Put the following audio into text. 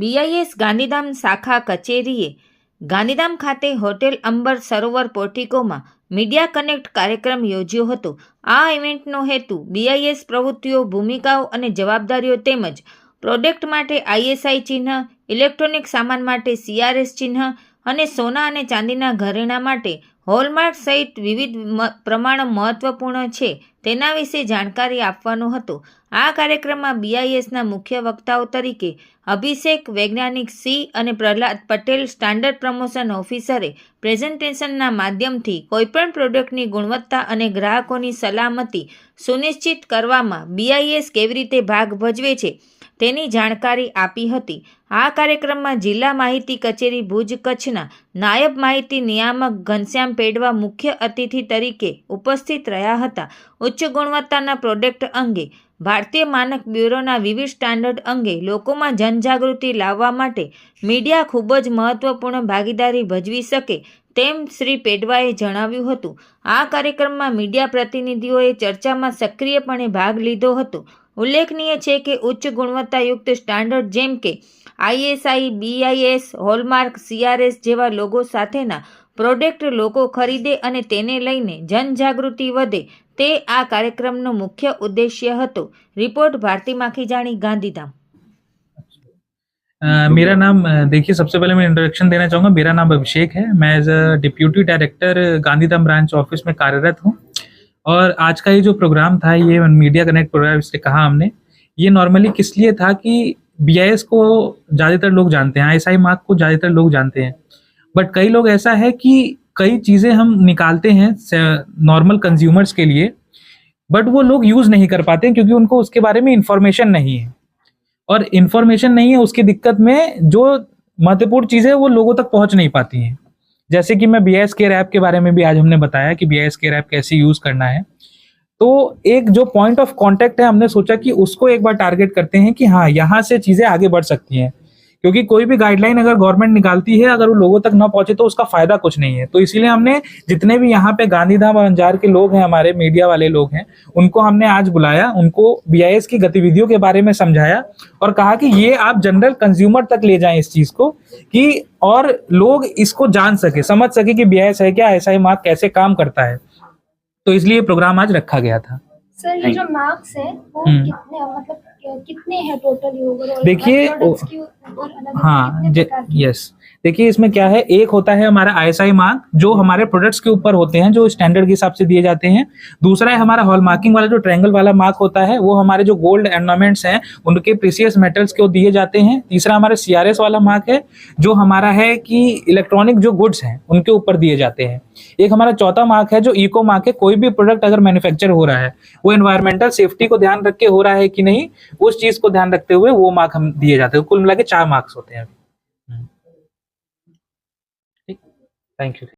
BIS Gandhidham શાખા કચેરીએ ગાંધીધામ ખાતે હોટેલ અંબર સરોવર પોર્ટિકોમાં મીડિયા કનેક્ટ કાર્યક્રમ યોજ્યો હતો. આ ઇવેન્ટનો હેતુ બીઆઈએસ પ્રવૃત્તિઓ, ભૂમિકાઓ અને જવાબદારીઓ તેમજ પ્રોડક્ટ માટે આઈએસઆઈ ચિહ્ન, ઇલેક્ટ્રોનિક સામાન માટે સીઆરએસ ચિહ્ન અને સોના અને ચાંદીના ઘરેણાં માટે હોલમાર્ક સહિત વિવિધ પ્રમાણ મહત્વપૂર્ણ છે. તેના વિશે જાણકારી આપવાનો હતો. આ કાર્યક્રમમાં બીઆઈએસના મુખ્ય વક્તાઓ તરીકે અભિષેક વૈજ્ઞાનિક સી અને પ્રહલાદ પટેલ સ્ટાન્ડર્ડ પ્રમોશન ઓફિસરે પ્રેઝન્ટેશનના માધ્યમથી કોઈપણ પ્રોડક્ટની ગુણવત્તા અને ગ્રાહકોની સલામતી સુનિશ્ચિત કરવામાં બીઆઈએસ કેવી રીતે ભાગ ભજવે છે? તેની જાણકારી આપી હતી. આ કાર્યક્રમમાં જિલ્લા માહિતી કચેરી ભુજ કચ્છના નાયબ માહિતી નિયામક ઘનશ્યામ પેડવા મુખ્ય અતિથિ તરીકે ઉપસ્થિત રહ્યા હતા. ઉચ્ચ ગુણવત્તાના પ્રોડક્ટ અંગે, ભારતીય માનક બ્યુરોના વિવિધ સ્ટાન્ડર્ડ અંગે લોકોમાં જનજાગૃતિ લાવવા માટે મીડિયા ખૂબ જ મહત્વપૂર્ણ ભાગીદારી ભજવી શકે તેમ શ્રી પેડવાએ જણાવ્યું હતું. આ કાર્યક્રમમાં મીડિયા પ્રતિનિધિઓએ ચર્ચામાં સક્રિયપણે ભાગ લીધો હતો. ઉલ્લેખનીય છે કે ઉચ્ચ ગુણવત્તાયુક્ત સ્ટાન્ડર્ડ જેમ કે આઈએસઆઈ બીઆઈએસ હોલમાર્ક સીઆરએસ જેવા લોગો સાથેના પ્રોડક્ટ લોકો ખરીદે અને તેને લઈને જનજાગૃતિ વધે તે આ કાર્યક્રમનો મુખ્ય ઉદ્દેશ્ય હતો રિપોર્ટ ભારતી માખીજાણી ગાંધીધામ अ, मेरा नाम अ, देखिए सबसे पहले मैं इंट्रोडक्शन देना चाहूँगा मेरा नाम अभिषेक है मैं as a deputy director Gandhidham branch office में कार्यरत हूँ और आज का ये जो प्रोग्राम था, ये मीडिया कनेक्ट प्रोग्राम इससे कहा हमने, ये नॉर्मली किस लिए था कि बीआईएस को ज़्यादातर लोग जानते हैं आई एस आई मार्क को ज़्यादातर लोग जानते हैं। बट कई लोग ऐसा है कि कई चीज़ें हम निकालते हैं नॉर्मल कंज्यूमर्स के लिए बट वो लोग यूज़ नहीं कर पाते क्योंकि उनको उसके बारे में इंफॉर्मेशन नहीं है। और इन्फॉर्मेशन नहीं है, उसकी दिक्कत में जो महत्वपूर्ण चीज़ें वो लोगों तक पहुँच नहीं पाती हैं। जैसे कि मैं बी एस केयर ऐप के बारे में भी आज हमने बताया कि बी एस केयर ऐप कैसे यूज़ करना है। तो एक जो पॉइंट ऑफ़ कॉन्टेक्ट है, हमने सोचा कि उसको एक बार टारगेट करते हैं कि हाँ यहाँ से चीज़ें आगे बढ़ सकती हैं। क्योंकि कोई भी गाइडलाइन अगर गवर्नमेंट निकालती है अगर वो लोगों तक ना पहुँचे तो उसका फ़ायदा कुछ नहीं है। तो इसीलिए हमने जितने भी यहाँ पे गांधीधाम और अंजार के लोग हैं हमारे मीडिया वाले लोग हैं उनको हमने आज बुलाया उनको बीआईएस की गतिविधियों के बारे में समझाया और कहा कि ये आप जनरल कंज्यूमर तक ले जाए इस चीज़ को कि और लोग इसको जान सके समझ सके कि बी है क्या ऐसा ही मार्क कैसे काम करता है। तो इसलिए प्रोग्राम आज रखा गया था। सर ये जो मार्क्स है वो हम्म। कितने मतलब कितने हैं टोटल देखिए, हाँ? यस देखिए इसमें क्या है? एक होता है हमारा आईएसआई मार्क जो हमारे प्रोडक्ट्स के ऊपर होते हैं जो स्टैंडर्ड के हिसाब से दिए जाते हैं। दूसरा है हमारा हॉल मार्किंग वाला जो ट्रायंगल वाला मार्क होता है वो हमारे जो गोल्ड एर्नामेंट्स हैं उनके प्रीसियस मेटल्स को दिए जाते हैं। तीसरा हमारा सीआरएस वाला मार्क है जो हमारा है कि इलेक्ट्रॉनिक जो गुड्स हैं उनके ऊपर दिए जाते हैं। एक हमारा चौथा मार्क है जो इको मार्क है कोई भी प्रोडक्ट अगर मैन्युफैक्चर हो रहा है वो एनवायरमेंटल सेफ्टी को ध्यान रख के हो रहा है कि नहीं उस चीज़ को ध्यान रखते हुए वो मार्क हम दिए जाते हैं। कुल मिला के चार मार्क्स होते हैं अभी। Thank you